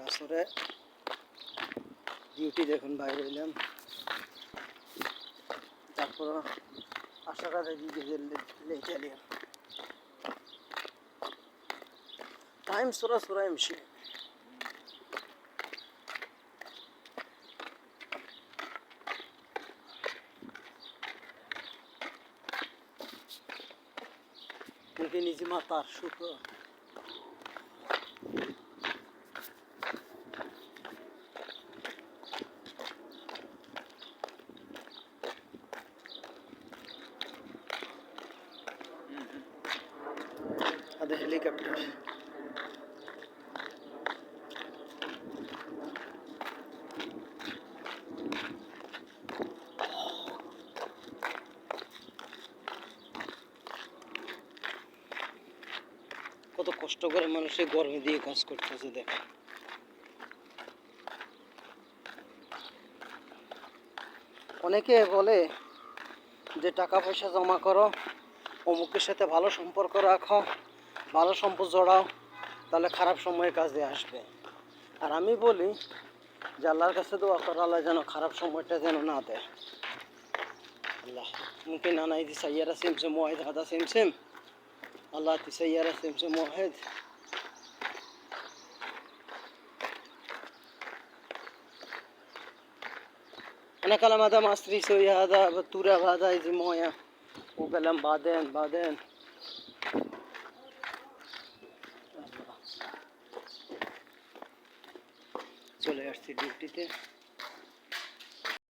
কাছরে duty দেখুন, বাইরে এলাম তারপর আশা করা দিকে টাইম সরা সরা এমসি নিজে মাতার শুক্র। কত কষ্ট করে মানুষের গরমে দিয়ে কাজ করতেছে, দেখ। অনেকে বলে যে টাকা পয়সা জমা করো, অমুকের সাথে ভালো সম্পর্ক রাখো। ভালো সম্পর্ক জড়াও তাহলে খারাপ সময়ে কাজে আসবে আর আমি বলি যে আল্লাহর কাছে দোয়া করো আল্লাহ যেন খারাপ সময়টা যেন না দেয় আল্লাহ মুখে নানাই দি সাইয়ারা সিমসিম ওয়াহিদ হাদা সিমসিম الله تسيرة سمسم واحد أنا كلام هذا ماستري سوي هذا بالتورة هذا يزي موية وقلم بعدين بعدين চলে আসছি ডিউটিতে।